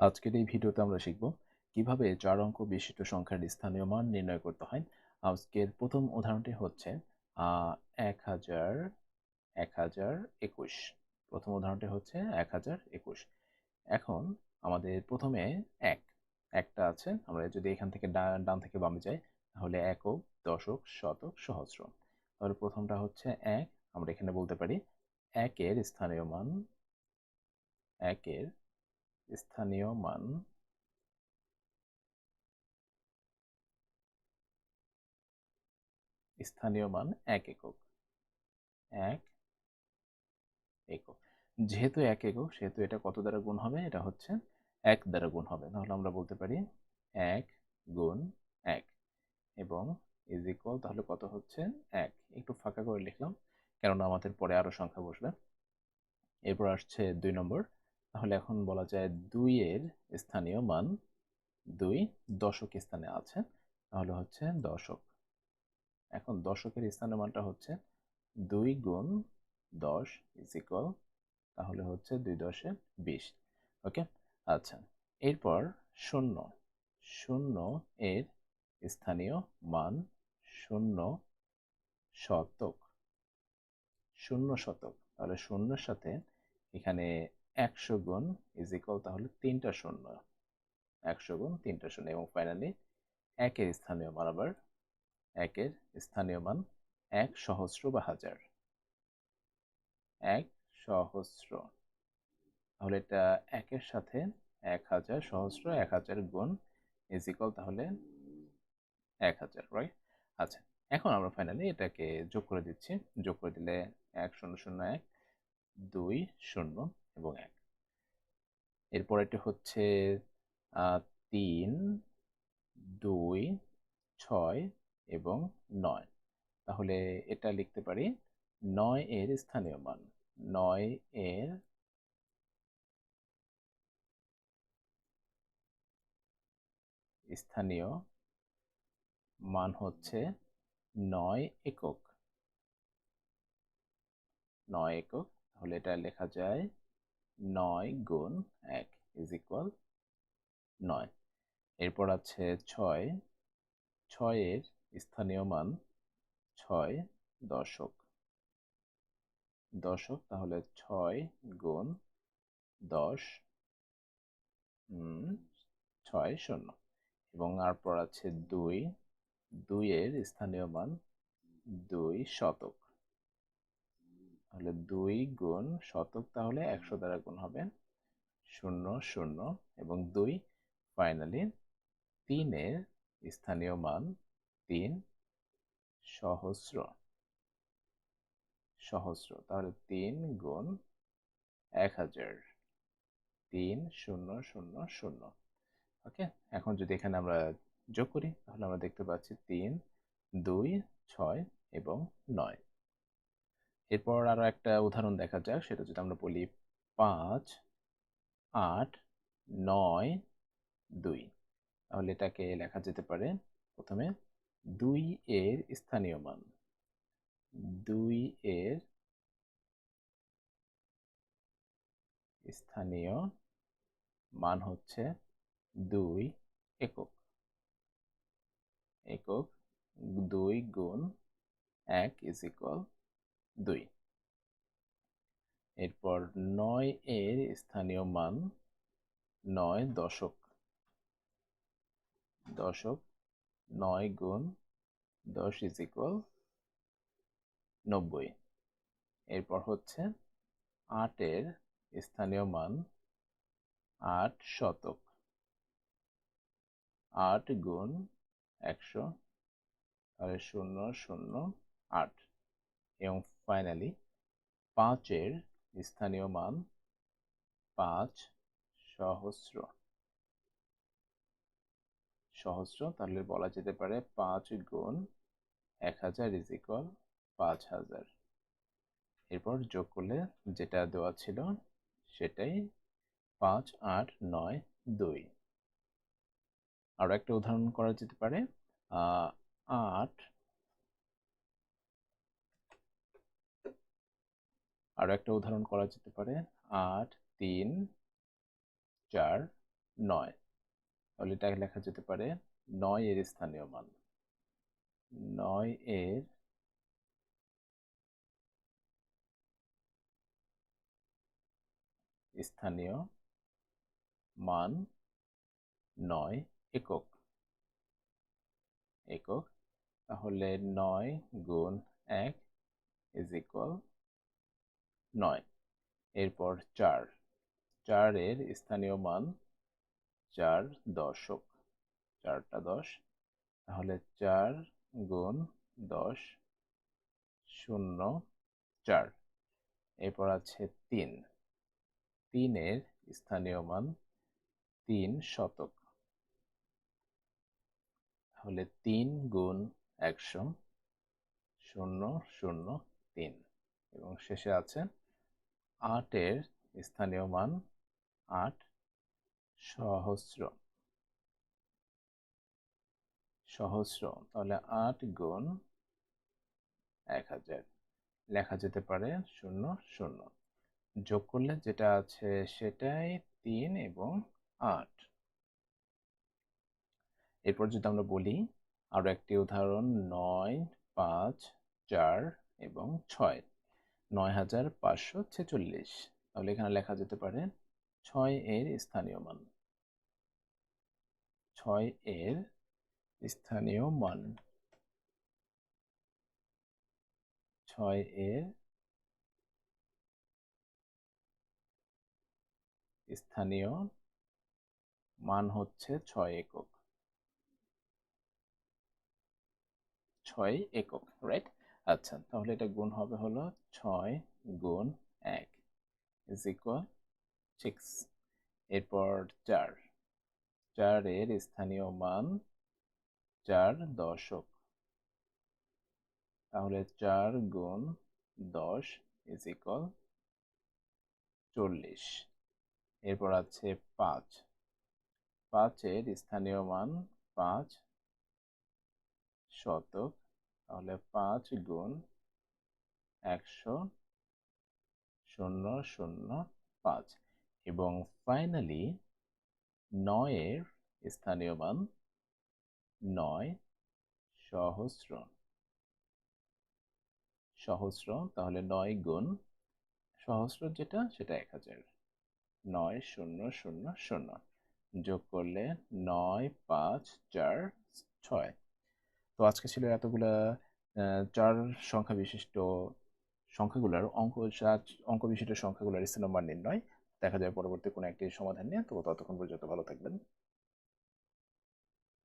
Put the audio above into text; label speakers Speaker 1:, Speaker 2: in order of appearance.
Speaker 1: আজকের এই ভিডিওতে আমরা শিখব কীভাবে চার অঙ্ক বিশিষ্ট সংখ্যার স্থানীয় মান নির্ণয় করতে হয়। আজকের প্রথম উদাহরণটি হচ্ছে এক হাজার এক হাজার একুশ। প্রথম উদাহরণটি হচ্ছে, এক হাজার একুশ। এখন আমাদের প্রথমে এক। একটা আছে, আমরা যদি এখান থেকে ডান থেকে বামে যাই, তাহলে একক, দশক, শতক, সহস্র। তাহলে প্রথমটা হচ্ছে এক, আমরা এখানে বলতে পারি, একের স্থানীয় মান, একের স্থানীয় মান। স্থানীয় মান এক একক। এক একক। যেহেতু এক একক, সেহেতু এটা কত দ্বারা গুণ হবে? এটা হচ্ছে এক দ্বারা গুণ হবে। তাহলে আমরা বলতে পারি এক গুণ এক। এবং ইজ ইকুয়াল তাহলে কত হচ্ছে? এক। একটু ফাঁকা করে লিখলাম, কেননা আমাদের পরে আরও সংখ্যা বসবে। এরপর আসছে দুই নম্বর। তাহলে এখন বলা যায় দুইয়ের স্থানীয় মান দুই দশক স্থানে আছে, তাহলে হচ্ছে দশক। এখন দশকের স্থানীয় মানটা হচ্ছে দুই গুণ দশ ইজ ইকুয়াল তাহলে হচ্ছে দুই দশে বিশ। ওকে? আচ্ছা এরপর শূন্য। শূন্য এর স্থানীয় মান শূন্য শতক। শূন্য শতক। তাহলে শূন্যর সাথে এখানে একশো গুণ ইজ ইকুয়াল তাহলে তিনটা শূন্য। একশো গুণ তিনটা শূন্য এবং ফাইনালি একের স্থানীয় মান আবার, একের স্থানীয় মান এক সহস্র বা হাজার। এক সহস্র। তাহলে এটা একের সাথে এক হাজার সহস্র, এক হাজার গুণ ইজ ইকুয়াল তাহলে এক হাজার রাইট আচ্ছা এখন আমরা ফাইনালি এটাকে যোগ করে দিচ্ছি। যোগ করে দিলে এক শূন্য শূন্য এক, দুই শূন্য। এবং এক। এরপর এটি হচ্ছে তিন, দুই, ছয় এবং নয়। তাহলে এটা লিখতে পারি, নয় এর স্থানীয় মান। নয় এর স্থানীয় মান হচ্ছে নয় একক। নয় একক, তাহলে এটা লেখা যায় নয় গুণ এক ইজ ইকুয়াল নয়। এরপর আছে ছয়। ছয়ের স্থানীয় মান ছয় দশক। দশক তাহলে ছয় গুণ দশ ছয় শূন্য। এবং তারপর আছে দুই। দুইয়ের স্থানীয় মান দুই শতক। তাহলে দুই গুণ শতক তাহলে একশো দ্বারা গুণ হবে শূন্য শূন্য এবং দুই ফাইনালি তিনের স্থানীয় মান তিন সহস্র। সহস্র, তাহলে তিন গুণ এক হাজার। তিন, শূন্য শূন্য শূন্য। ওকে, এখন যদি এখানে আমরা যোগ করি তাহলে আমরা দেখতে পাচ্ছি তিন, দুই, ছয় এবং নয়। এরপর আরও একটা উদাহরণ দেখা যাক, সেটা যদি আমরা বলি পাঁচ, আট, নয়, দুই। তাহলে এটাকে লেখা যেতে পারে প্রথমে দুই এর স্থানীয় মান। দুই এর স্থানীয় মান হচ্ছে দুই একক। একক দুই গুণ এক ইজ ইকুয়াল দুই। এরপর নয় এর স্থানীয় মান নয় দশক। দশক নয় গুণ দশ ইজ ইকুয়াল নব্বই। এরপর হচ্ছে আটের স্থানীয় মান আট শতক। আট গুণ একশো শূন্য শূন্য, আট। এবং ফাইনালি পাঁচের স্থানীয় মান পাঁচ সহস্র। সহস্র তাহলে বলা যেতে পারে পাঁচ গুণ এক হাজার ইজ পাঁচ হাজার। এরপর যোগ করলে যেটা দেওয়া ছিল সেটাই পাঁচ আট নয় দুই। আরও একটা উদাহরণ করা যেতে পারে আট আরও একটা উদাহরণ করা যেতে পারে। আট, তিন, চার, নয়। তাহলে এটা লেখা যেতে পারে নয় এর স্থানীয় মান। নয় এর স্থানীয় মান নয় একক। একক। তাহলে নয় গুণ এক ইজ ইকুয়াল নয়। এরপর চার। চারের স্থানীয় মান চার দশক। চারটা দশ। তাহলে চার গুণ দশ শূন্য চার। এরপর আছে তিন। তিনের স্থানীয় মান তিন শতক। তাহলে তিন গুণ একশো শূন্য শূন্য তিন। এবং শেষে আছে আটের স্থানীয় মান আট সহস্র। সহস্র, তাহলে আট গুণ এক হাজার। লেখা যেতে পারে শূন্য শূন্য। যোগ করলে যেটা আছে সেটাই তিন এবং আট। এরপর যদি আমরা বলি আরও একটি উদাহরণ, নয়, পাঁচ, চার এবং ছয়। নয় হাজার পাঁচশো ছেচল্লিশ। তাহলে এখানে লেখা যেতে পারে ছয় এর স্থানীয় মান। ছয় এর স্থানীয় মান। ছয় এর স্থানীয় মান হচ্ছে ছয় একক। ছয় একক রাইট আচ্ছা তাহলে এটা গুণ হবে হলো ছয় গুণ এক ইজ ইকুয়াল সিক্স এরপর চার। চারের স্থানীয় মান চার দশক। তাহলে চার গুণ দশ ইজ ইকুয়াল চল্লিশ। এরপর আছে পাঁচ। পাঁচের স্থানীয় মান পাঁচ শতক তাহলে পাঁচ গুণ একশো শূন্য শূন্য পাঁচ। এবং ফাইনালি নয়ের স্থানীয় মান নয় সহস্র। সহস্র তাহলে নয় গুণ সহস্র যেটা সেটা এক হাজার। নয় শূন্য শূন্য শূন্য যোগ করলে নয় পাঁচ চার ছয়। তো আজকে ছিল এতগুলা চার সংখ্যা বিশিষ্ট সংখ্যাগুলোর অঙ্ক অঙ্ক বিশিষ্ট সংখ্যাগুলোর স্থানীয় নম্বর নির্ণয় দেখা যায় পরবর্তী কোনো একটি সমাধান নিয়ে। তো ততক্ষণ পর্যন্ত ভালো থাকবেন।